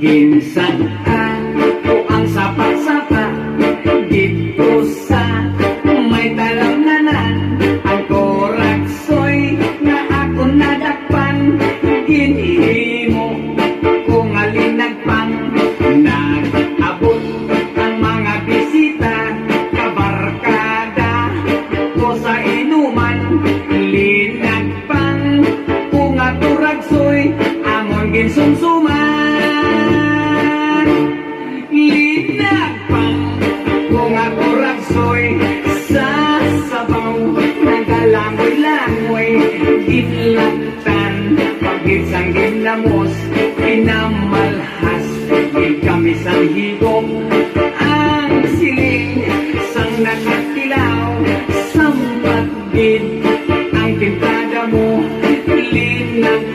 Gelin sen sumsuman Linag pang kung ako raksoy Sasabaw ng kalangoy-langoy Gitlatan pagit sang ginamos Pinamalhas di kami sang higop Ang siling. Sang nakatilaw Sampat din ang tintada mo Linag